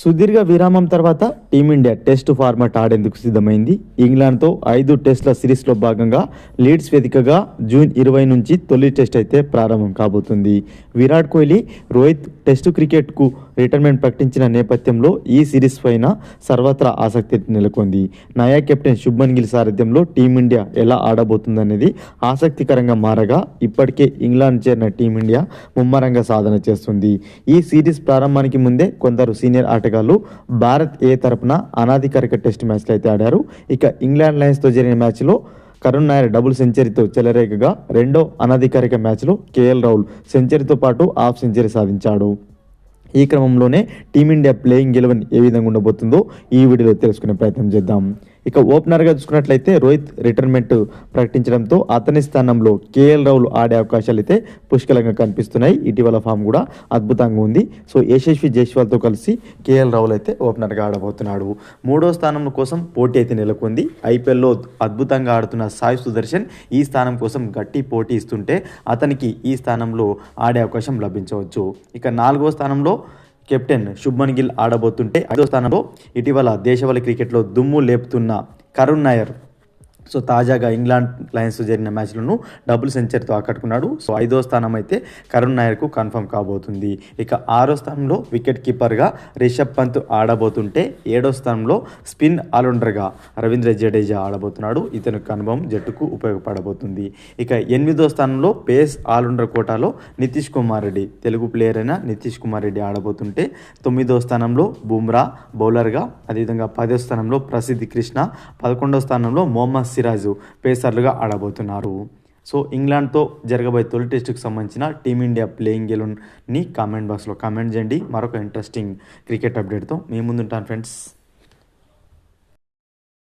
సుదీర్ఘ విరామం తర్వాత టీమిండియా టెస్ట్ ఫార్మాట్ ఆడేందుకు సిద్ధమైంది. ఇంగ్లాండ్తో ఐదు టెస్టుల సిరీస్లో భాగంగా లీడ్స్ వేదికగా జూన్ ఇరవై నుంచి తొలి టెస్ట్ అయితే ప్రారంభం కాబోతుంది. విరాట్ కోహ్లీ రోహిత్ టెస్టు క్రికెట్కు రిటైర్మెంట్ ప్రకటించిన నేపథ్యంలో ఈ సిరీస్ పైన సర్వత్రా ఆసక్తి నెలకొంది. నయా కెప్టెన్ శుభ్మన్ గిల్ సారథ్యంలో టీమిండియా ఎలా ఆడబోతుందనేది ఆసక్తికరంగా మారగా ఇప్పటికే ఇంగ్లాండ్ చేరిన టీమిండియా ముమ్మరంగా సాధన చేస్తుంది. ఈ సిరీస్ ప్రారంభానికి ముందే కొందరు సీనియర్ ఆటగాళ్ళు భారత్ ఏ తరపున అనాధికారిక టెస్ట్ మ్యాచ్లు అయితే ఆడారు. ఇక ఇంగ్లాండ్ లయన్స్తో జరిగిన మ్యాచ్లో కరుణ్ నాయర్ డబుల్ సెంచరీతో చెలరేగగా రెండో అనధికారిక మ్యాచ్లో కేఎల్ రాహుల్ సెంచరీతో పాటు హాఫ్ సెంచరీ సాధించాడు. ఈ క్రమంలోనే టీమిండియా ప్లేయింగ్ ఎలెవెన్ ఏ విధంగా ఉండబోతుందో ఈ వీడియోలో తెలుసుకునే ప్రయత్నం చేద్దాం. ఇక ఓపెనర్గా చూసుకున్నట్లయితే రోహిత్ రిటైర్మెంట్ ప్రకటించడంతో అతని స్థానంలో కేఎల్ రావులు ఆడే అవకాశాలు అయితే పుష్కలంగా కనిపిస్తున్నాయి. ఇటీవల ఫామ్ కూడా అద్భుతంగా ఉంది. సో యశస్వి జైస్వాల్తో కలిసి కేఎల్ రావులు అయితే ఓపెనర్గా ఆడబోతున్నాడు. మూడో స్థానం కోసం పోటీ అయితే నెలకొంది. ఐపీఎల్లో అద్భుతంగా ఆడుతున్న సాయి సుదర్శన్ ఈ స్థానం కోసం గట్టి పోటీ ఇస్తుంటే అతనికి ఈ స్థానంలో ఆడే అవకాశం లభించవచ్చు. ఇక నాలుగో స్థానంలో కెప్టెన్ శుభ్మన్ గిల్ ఆడబోతుంటే ఐదో స్థానంలో ఇటీవల దేశవాళీ క్రికెట్లో దుమ్ము లేపుతున్న కరుణ్ నాయర్. సో తాజాగా ఇంగ్లాండ్ లయన్స్ జరిగిన మ్యాచ్లను డబుల్ సెంచరీతో ఆకట్టుకున్నాడు. సో ఐదో స్థానం అయితే కరుణ్ నాయర్కు కన్ఫర్మ్ కాబోతుంది. ఇక ఆరో స్థానంలో వికెట్ కీపర్గా రిషబ్ పంత్ ఆడబోతుంటే ఏడో స్థానంలో స్పిన్ ఆల్రౌండర్గా రవీంద్ర జడేజా ఆడబోతున్నాడు. ఇతను కన్ఫర్మ్ జట్టుకు ఉపయోగపడబోతుంది. ఇక ఎనిమిదో స్థానంలో పేస్ ఆల్రౌండర్ కోటాలో నితీష్ కుమార్ రెడ్డి తెలుగు ప్లేయర్ అయిన నితీష్ కుమార్ రెడ్డి ఆడబోతుంటే తొమ్మిదో స్థానంలో బుమ్రా బౌలర్గా అదేవిధంగా పదో స్థానంలో ప్రసిద్ధి కృష్ణ పదకొండో స్థానంలో మొహమ్మద్ సిరాజు పేసర్లుగా ఆడబోతున్నారు. సో ఇంగ్లాండ్తో జరగబోయే తొలి టెస్టుకు సంబంధించిన టీమిండియా ప్లేయింగ్ ఎలెవెన్ని కామెంట్ బాక్స్లో కామెంట్ చేయండి. మరొక ఇంట్రెస్టింగ్ క్రికెట్ అప్డేట్తో మీ ముందుంటాను ఫ్రెండ్స్.